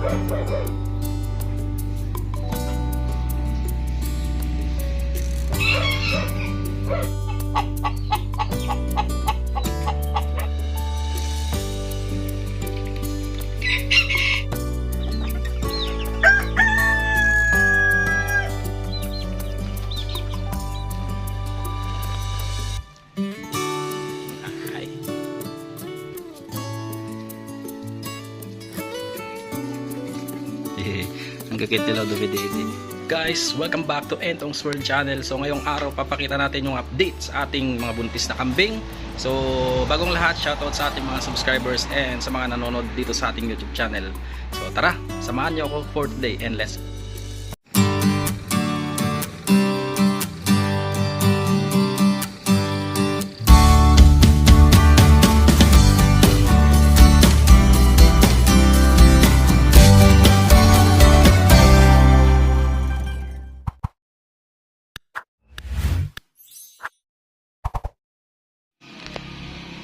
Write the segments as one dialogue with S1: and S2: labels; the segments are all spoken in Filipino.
S1: Wait, wait, wait. Ang gagit nila dumididi. Guys, welcome back to Entong's World Channel. So ngayong araw papakita natin yung update sa ating mga buntis na kambing. So bagong lahat, shoutout sa ating mga subscribers and sa mga nanonood dito sa ating YouTube channel. So tara, samahan niyo ako for today and let's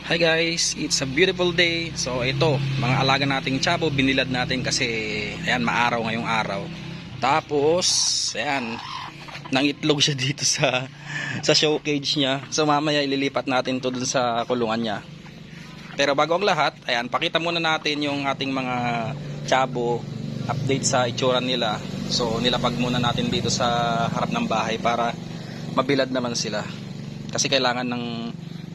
S1: Hi guys, it's a beautiful day. So ito, mga alaga nating chabo, binilad natin kasi ayan, maaraw ngayong araw. Tapos, ayan, nang itlog siya dito sa sa show cage niya. So mamaya ililipat natin to dun sa kulungan niya. Pero bago ang lahat, ayan, pakita muna natin yung ating mga chabo update sa itsura nila. So nilapag muna natin dito sa harap ng bahay para mabilad naman sila. Kasi kailangan ng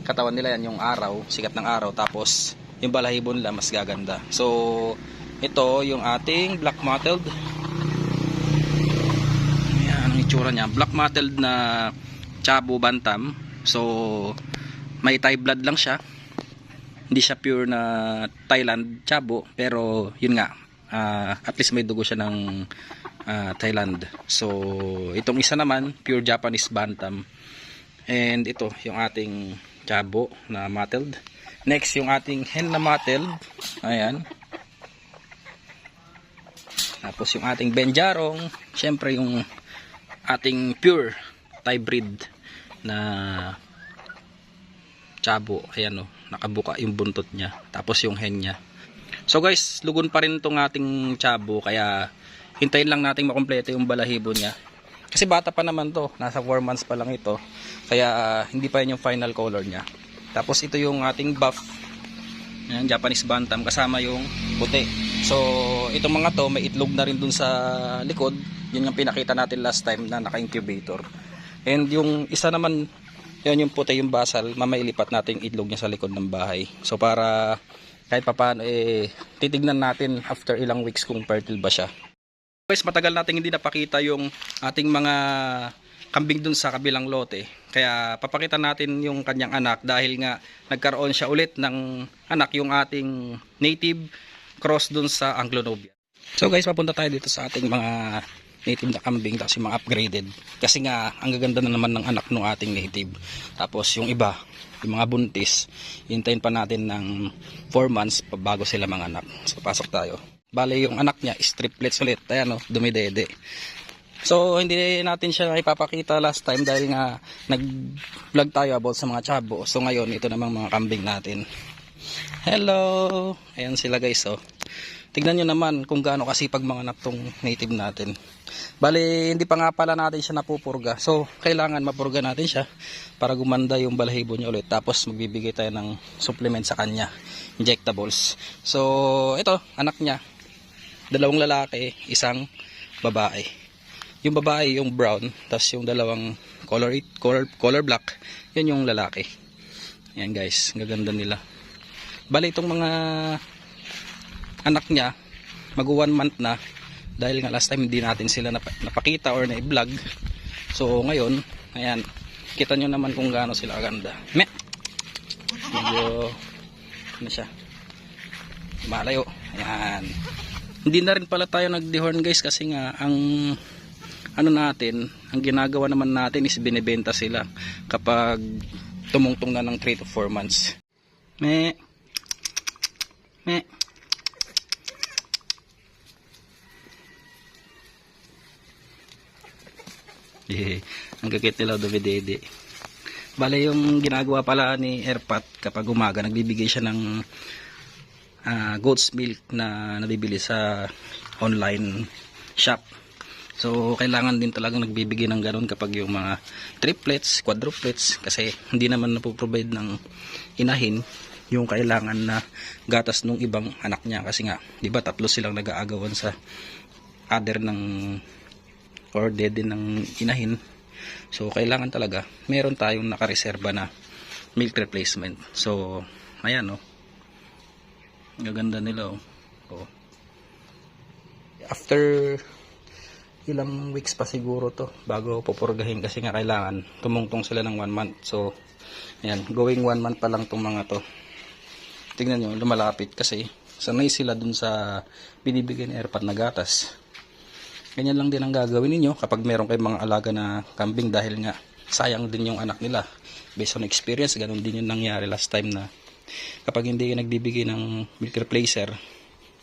S1: katawan nila yan yung araw, sikat ng araw tapos yung balahibo nila mas gaganda. So ito yung ating black mottled. Yan ang itsura niya. Black mottled na chabo bantam. So may Thai blood lang siya. Hindi siya pure na Thailand chabo pero yun nga ah, at least may dugo siya ng ah, Thailand. So itong isa naman pure Japanese bantam. And ito yung ating chabo na mottled. Next yung ating hen na mottled. Ayan. Tapos yung ating benjarong, syempre yung ating pure Thai breed na chabo. Ayan o, nakabuka yung buntot niya. Tapos yung hen niya. So guys, lugon pa rin itong ating chabo kaya hintayin lang nating makompleto yung balahibo niya. Kasi bata pa naman to, nasa 4 months pa lang ito. Kaya ah, hindi pa yan yung final color niya. Tapos ito yung ating buff. Yan, Japanese Bantam kasama yung puti. So, itong mga to may itlog na rin dun sa likod. Yun yung pinakita natin last time na naka-incubator. And yung isa naman, yun yung puti yung basal, mamailipat natin itlog niya sa likod ng bahay. So, para kahit papaano eh titignan natin after ilang weeks kung fertile ba siya. Guys, matagal nating hindi napakita yung ating mga kambing dun sa kabilang lote. Kaya papakita natin yung kanyang anak dahil nga nagkaroon siya ulit ng anak yung ating native cross dun sa Anglo-Nubian. So guys, papunta tayo dito sa ating mga native na kambing tapos yung mga upgraded. Kasi nga, ang gaganda na naman ng anak ng ating native. Tapos yung iba, yung mga buntis, hintayin pa natin ng 4 months bago sila mga anak. So pasok tayo. Bale yung anak niya is triplets ulit. Ayan o, dumidede. So hindi natin siya ipapakita last time dahil nga nag-vlog tayo about sa mga chabo. So ngayon ito namang mga kambing natin. Hello! Ayan sila guys oh. Tignan nyo naman kung gaano kasipag mga anak tong native natin. Bali, hindi pa nga pala natin siya napupurga. So, kailangan mapurga natin siya para gumanda yung balahibo niya ulit. Tapos, magbibigay tayo ng supplement sa kanya. Injectables. So, ito, anak niya. Dalawang lalaki, isang babae. Yung babae, yung brown. Tapos, yung dalawang color, color, color black, yun yung lalaki. Yan guys, gaganda nila. Bali, itong mga anak niya mag one month na dahil nga last time hindi natin sila nap- napakita or na-vlog so ngayon ayan kita nyo naman kung gaano sila ganda me medyo ano siya malayo ayan hindi na rin pala tayo nag-dehorn guys kasi nga ang ano natin ang ginagawa naman natin is binebenta sila kapag tumungtong na ng 3 to 4 months. Me. Me. Eh, ang gagit nila dumidede. Bale yung ginagawa pala ni Airpat kapag umaga nagbibigay siya ng ah, goat's milk na nabibili sa online shop. So, kailangan din talagang nagbibigay ng ganun kapag yung mga triplets, quadruplets, kasi hindi naman napoprovide ng inahin yung kailangan na gatas nung ibang anak niya. Kasi nga, di ba tatlo silang nag-aagawan sa other ng or dead ng inahin. So, kailangan talaga, meron tayong nakareserba na milk replacement. So, ayan oh. Gaganda nila oh. oh. After ilang weeks pa siguro to bago pupurgahin kasi nga kailangan tumungtong sila ng one month. So, ayan, going one month pa lang tong mga to. Tingnan nyo, lumalapit kasi sanay sila dun sa binibigyan ni airpot na gatas. Ganyan lang din ang gagawin ninyo kapag meron kayong mga alaga na kambing dahil nga sayang din yung anak nila. Based on experience, ganun din yung nangyari last time na kapag hindi ka nagbibigay ng milk replacer,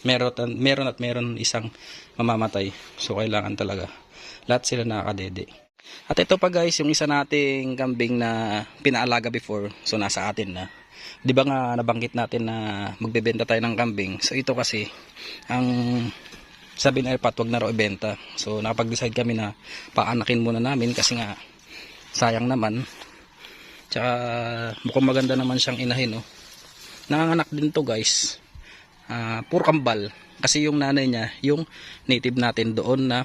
S1: meron, meron at meron isang mamamatay. So, kailangan talaga. Lahat sila nakakadede. At ito pa guys, yung isa nating kambing na pinaalaga before. So, nasa atin na. Di ba nga nabanggit natin na magbebenta tayo ng kambing. So, ito kasi, ang sabi ng airpat, wag na raw ibenta. So, nakapag-decide kami na paanakin muna namin kasi nga, sayang naman. Tsaka, mukhang maganda naman siyang inahin, no? Nanganganak din to guys ah puro kambal kasi yung nanay niya yung native natin doon na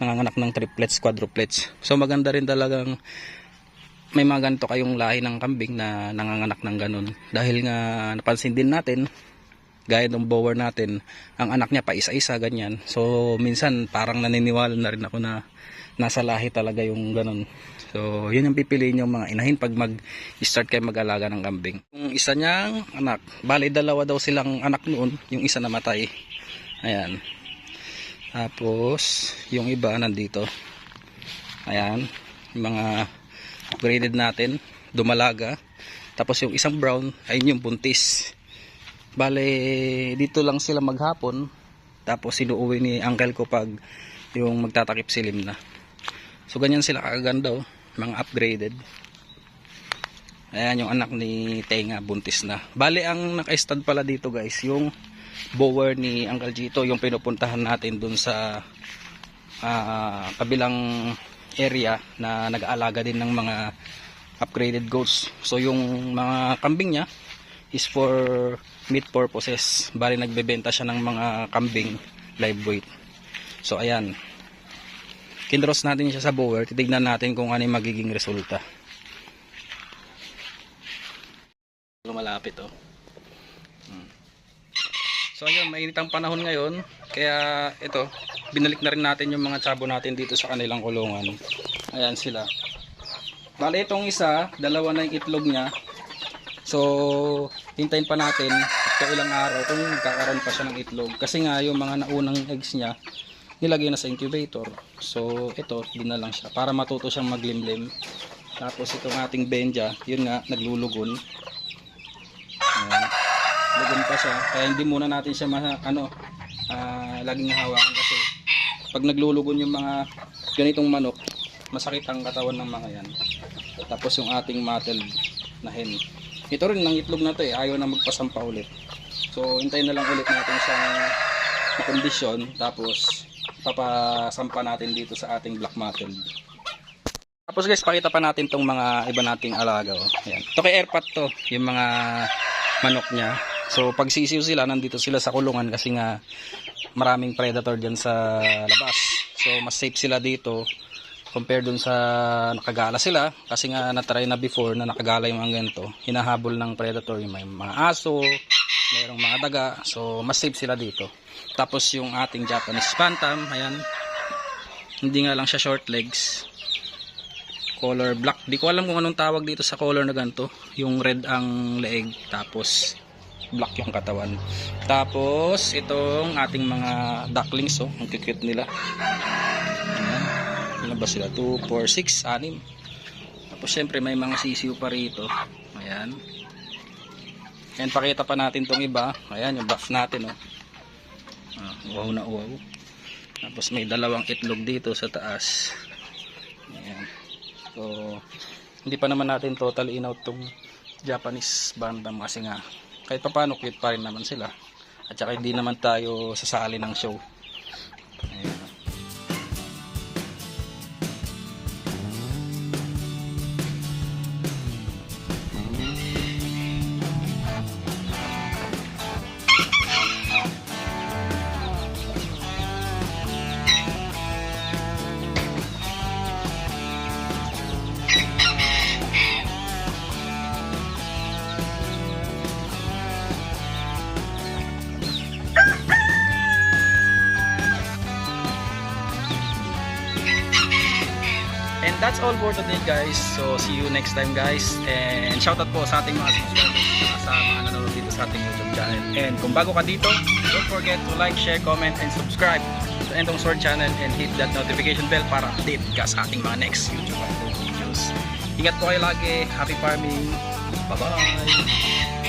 S1: nanganganak ng triplets, quadruplets. So maganda rin talagang may mga ganito kayong lahi ng kambing na nanganganak ng ganun. Dahil nga napansin din natin, gaya ng bower natin, ang anak niya pa isa-isa ganyan. So minsan parang naniniwala na rin ako na nasa lahi talaga yung ganun. So yun yung pipiliin yung mga inahin pag mag-start kayo mag-alaga ng kambing. Yung isa niyang anak, bali dalawa daw silang anak noon, yung isa namatay. Ayan. Tapos, yung iba nandito. Ayan. Yung mga upgraded natin. Dumalaga. Tapos yung isang brown, ayun yung buntis. Bale, dito lang sila maghapon. Tapos sinuuwi ni uncle ko pag yung magtatakip silim na. So ganyan sila kaganda oh. Mga upgraded. Ayan yung anak ni Tenga, buntis na. Bale, ang naka-stud pala dito guys, yung bower ni Uncle Gito, yung pinupuntahan natin dun sa ah, kabilang area na nag-aalaga din ng mga upgraded goats. So yung mga kambing niya is for meat purposes. Bali nagbebenta siya ng mga kambing live weight. So ayan. Kinross natin siya sa bower. Titignan natin kung ano yung magiging resulta. Lumalapit oh. Hmm. So ayun, mainit ang panahon ngayon. Kaya ito, binalik na rin natin yung mga tsabo natin dito sa kanilang kulungan. Ayan sila. Bale itong isa, dalawa na yung itlog niya. So, hintayin pa natin ito ilang araw kung magkakaroon pa siya ng itlog. Kasi nga yung mga naunang eggs niya, nilagay na sa incubator. So, ito, din na lang siya para matuto siyang maglimlim. Tapos itong ating benja, yun nga, naglulugon. Ayan. Lugon pa siya. Kaya hindi muna natin siya ma- ano, ah, laging hawakan kasi pag naglulugon yung mga ganitong manok, masakit ang katawan ng mga yan. Tapos yung ating mottled na hen. Ito rin ng itlog na to eh, ayaw na magpasampa ulit. So, hintayin na lang ulit natin siyang kondisyon tapos papasampa natin dito sa ating black mottled. Tapos guys, pakita pa natin tong mga iba nating alaga. Oh. Ayan. Ito kay airpot to, yung mga manok niya. So pag sisiw sila, nandito sila sa kulungan kasi nga maraming predator dyan sa labas. So mas safe sila dito compare dun sa nakagala sila kasi nga natry na before na nakagala yung mga ganito hinahabol ng predator yung mga aso mayroong mga daga so mas safe sila dito tapos yung ating Japanese Bantam ayan hindi nga lang siya short legs color black. Di ko alam kung anong tawag dito sa color na ganito. Yung red ang leeg, tapos black yung katawan. Tapos, itong ating mga ducklings, oh. Ang cute nila. Ayan. Ilan ba sila? 2, 4, 6, 6. Tapos, syempre, may mga sisiw pa rito. Ayan. Ayan, pakita pa natin tong iba. Ayan, yung buff natin, oh. Ah, uwaw na uwaw. Tapos, may dalawang itlog dito sa taas. Ayan. So, hindi pa naman natin totally in out tong Japanese Bantam kasi nga kahit pa paano cute pa rin naman sila. At saka hindi naman tayo sasali ng show. That's all for today guys. So see you next time guys. And shoutout po sa ating mga subscribers sa mga nanonood dito sa ating YouTube channel. And kung bago ka dito, don't forget to like, share, comment, and subscribe to Entong Sword channel and hit that notification bell para update ka sa ating mga next YouTube videos. Ingat po kayo lagi. Happy farming. Bye-bye.